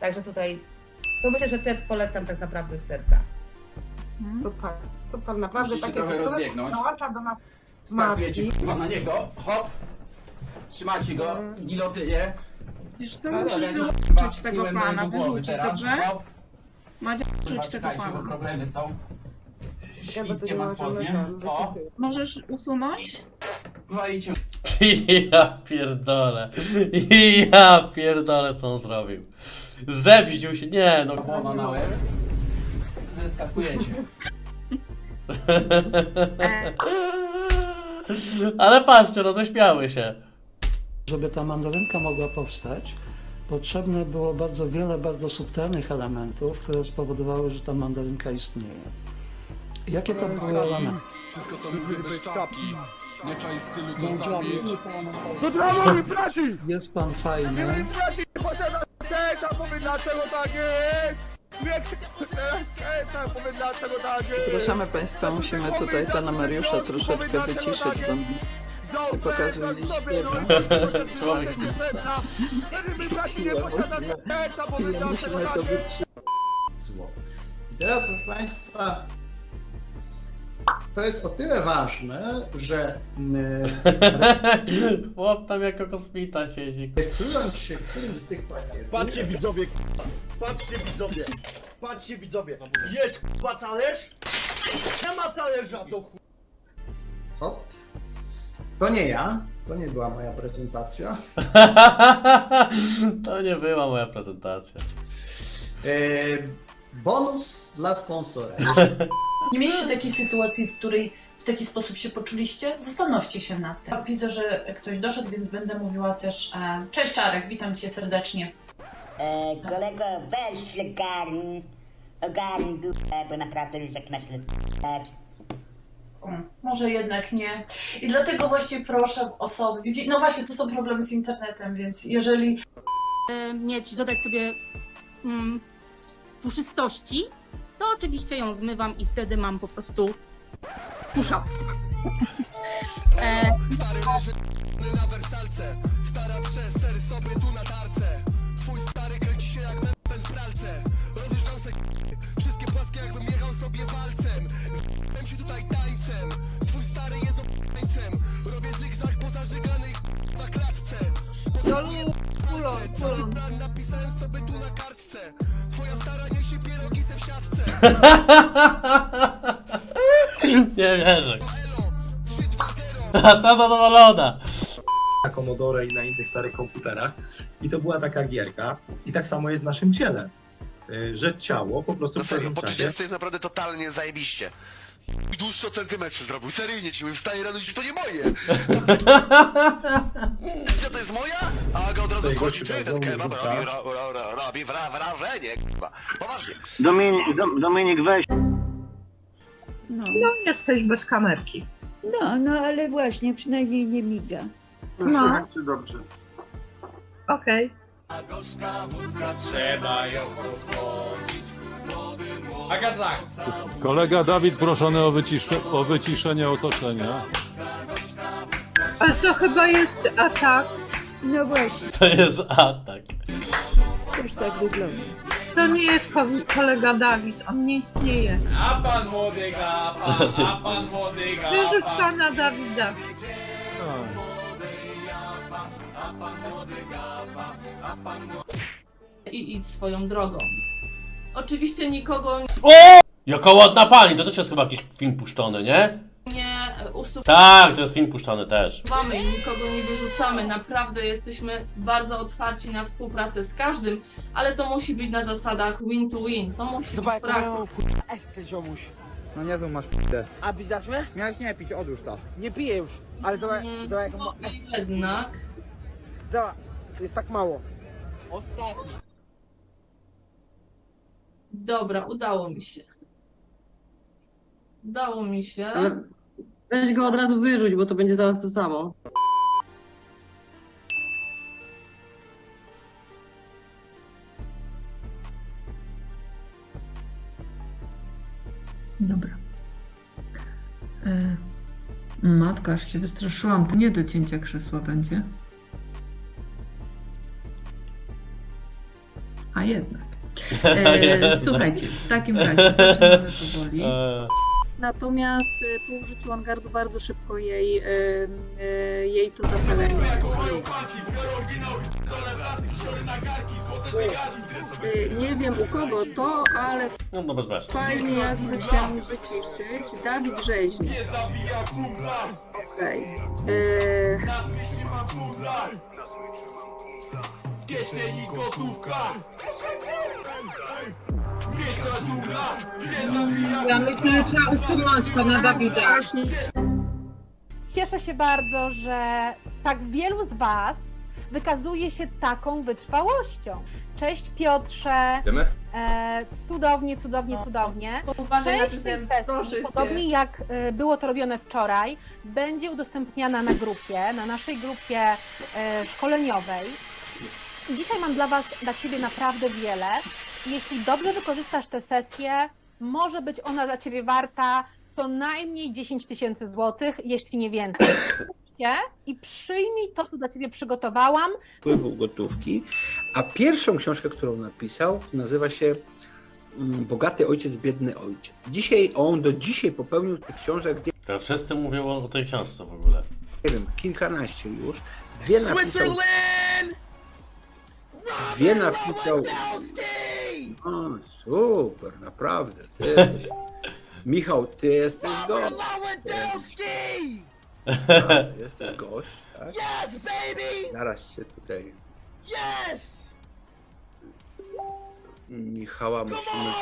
Także tutaj, to myślę, że też polecam tak naprawdę z serca. Super, super, naprawdę Musisz się takie trochę które rozbiegnąć. dołącza do nas Startujecie Marki. kurwa na niego, hop. Trzymacie go, gilotynie. Wiesz co, musisz wyrzucić tego tyłem pana, głowy wyrzucić, teraz, dobrze? hop. Madzia, wyrzuć tego czekajcie, bo pana. problemy są. Śliskie ma spodnie. O, Możesz usunąć? walicie Ja pierdolę. Ja pierdolę, co on zrobił. Zebził się, nie no. młono na łeb. Zeskakujecie. Ale patrzcie, roześmiały się. Żeby ta mandolynka mogła powstać, potrzebne było bardzo wiele bardzo subtelnych elementów, które spowodowały, że ta mandolynka istnieje. Jakie to były elementy? Wszystko to mówię bez czapki. Nie czaj stylu to sam Będzie- mieć. To trzeba mówi braci! Jest pan fajny, Serca, powiem dlaczego tak jest! Serca, powiem dlaczego tak jest! Przepraszamy Państwa, musimy tutaj pana Mariusza troszeczkę wyciszyć, bo bo pokazuje Człowiek. Powiem chwilę dlaczego musimy to tak jest! wyciszyć. zło. I teraz, proszę Państwa, to jest o tyle ważne, że Chłop tam jako kosmita siedzi. rejestrując się którymś z tych pakietów, Patrzcie widzowie, patrzcie widzowie, patrzcie widzowie, jest k***a talerz? Nie ma talerza do ch... hop, to nie ja, to nie była moja prezentacja. To nie była moja prezentacja. Y, bonus dla sponsora. Nie mieliście takiej sytuacji, w której w taki sposób się poczuliście? Zastanówcie się nad tym. Widzę, że ktoś doszedł, więc będę mówiła też. E, Cześć Czarek, witam cię serdecznie. E, kolego, weź ogarnij, ogarnij dupę, bo naprawdę już tak. O, może jednak nie. I dlatego właśnie proszę osoby. Widzi- No właśnie, to są problemy z internetem, więc jeżeli e, mieć, dodać sobie mm, puszystości, to oczywiście ją zmywam i wtedy mam po prostu pusza. E, na wersalce, stara przester sobie tu na tarce. Nie wierzę. A ta zadowolona. na Commodore i na innych starych komputerach i to była taka gierka i tak samo jest w naszym ciele, y, że ciało po prostu w pewnym czasie jest naprawdę totalnie zajebiście. Dłuższy o centymetr się zrobił, seryjnie ci mówię, wstaję rano i to nie moje! Co to jest moja? A go od razu wchodzi, ty, ten kebab robi, ro, ro, ro, robi wra, wrażenie, kurwa. Poważnie. Dominik, Dominik weź. no. jesteś bez kamerki. No, no ale właśnie, przynajmniej nie miga. No. dobrze. Okej. Kolega Dawid proszony o, wycisze, o wyciszenie otoczenia. Ale to chyba jest atak. No właśnie, To jest atak. już tak wygląda. To nie jest ko- kolega Dawid, on nie istnieje. A pan młody gapa, a pan młody Wyrzuć pana Dawida. I idź swoją drogą. Oczywiście nikogo Jaka ładna pani, to też jest chyba jakiś film puszczony, nie? nie usuwamy Tak, to jest film puszczony też. i nikogo nie wyrzucamy. Naprawdę jesteśmy bardzo otwarci na współpracę z każdym, ale to musi być na zasadach win to win. To musi być praktyka. Esce, ziomuś. No nie, tu masz p***ę. A pić dasz mnie? Miałeś nie pić, odłóż to. Nie piję już, ale zobacz, Mm, zobacz jaką no i esce. jednak. Zobacz, jest tak mało. Dobra, udało mi się. Udało mi się. Weź go od razu wyrzuć, bo to będzie zaraz to samo. Dobra. E, matka, aż się wystraszyłam. To nie do cięcia krzesła będzie. A jednak. E, słuchajcie, w takim razie zaczynamy powoli. E, Natomiast e, po użyciu Angardu bardzo szybko jej, e, e, jej tu zapalenie. Nie wiem u kogo to, ale no, no bezmeszne. fajnie jasno się wyciszyć. Dawid Rzeźnik. Okej. E, Ja myślę, że trzeba usunąć pana Dawida. Cieszę się bardzo, że tak wielu z Was wykazuje się taką wytrwałością. Cześć Piotrze, Idziemy? e, cudownie, cudownie, cudownie. Uważaj na Część tych proszę cię. podobnie jak e, było to robione wczoraj, będzie udostępniana na grupie, na naszej grupie e, szkoleniowej. Dzisiaj mam dla Was, dla Ciebie naprawdę wiele. Jeśli dobrze wykorzystasz tę sesję, może być ona dla Ciebie warta co najmniej 10 tysięcy złotych, jeśli nie więcej. I przyjmij to, co dla Ciebie przygotowałam. wpływu gotówki, a pierwszą książkę, którą napisał, nazywa się mm, Bogaty ojciec, biedny ojciec. Dzisiaj, on do dzisiaj popełnił tych książek, To wszyscy mówią o, o tej książce w ogóle. nie wiem, kilkanaście już. Dwie napisał... Dwie napisał... O, super, naprawdę, ty jesteś... Michał, ty jesteś gość. Tak, Jesteś gość, tak? Zaraz się tutaj... Michała musimy...